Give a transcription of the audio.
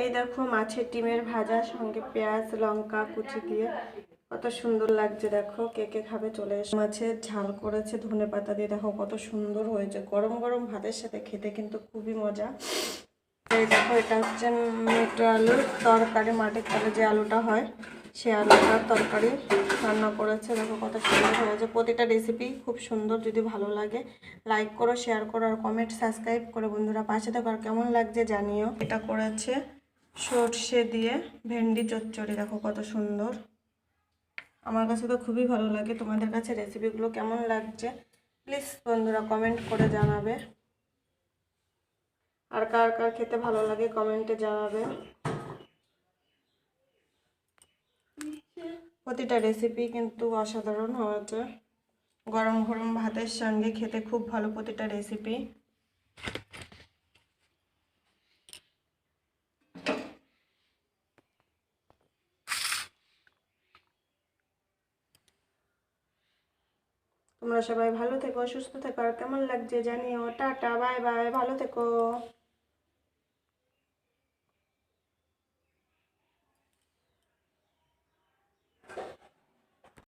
এই দেখো মাছের ডিমের ভাজা, সঙ্গে পেঁয়াজ, লঙ্কা, কুচি দিয়ে। কত সুন্দর লাগছে দেখো, কে কে খাবে চলে এসে। মাছের ঝাল করেছে, ধনে পাতা দিয়ে। দেখো কত সুন্দর হয়েছে। গরম গরম ভাতের সাথে খেতে কিন্তু খুবই মজা। এই দেখো, এটা হচ্ছে মেটো আলুর তরকারি, মাটির তলে যে আলুটা হয় সে আলুটার তরকারি রান্না করেছে। দেখো কত সুন্দর হয়েছে। প্রতিটা রেসিপি খুব সুন্দর। যদি ভালো লাগে লাইক করো শেয়ার করো আর কমেন্ট সাবস্ক্রাইব করে বন্ধুরা। পাশে থাকো আর কেমন লাগছে জানিও। এটা করেছে সর্ষে দিয়ে ভেন্ডি চচ্চড়ি। দেখো কত সুন্দর। আমার কাছে তো খুবই ভালো লাগে। তোমাদের কাছে রেসিপিগুলো কেমন লাগছে? প্লিজ বন্ধুরা কমেন্ট করে জানাবে। আর কার কার খেতে ভালো লাগে কমেন্টে জানাবে। প্রতিটা রেসিপি কিন্তু অসাধারণ হয়েছে। গরম গরম ভাতের সঙ্গে খেতে খুব ভালো প্রতিটা রেসিপি তোমরা সবাই ভালো থেকো, সুস্থ থেকো, আর কেমন লাগছে জানিও। টাটা, বাই বাই, ভালো থেকো।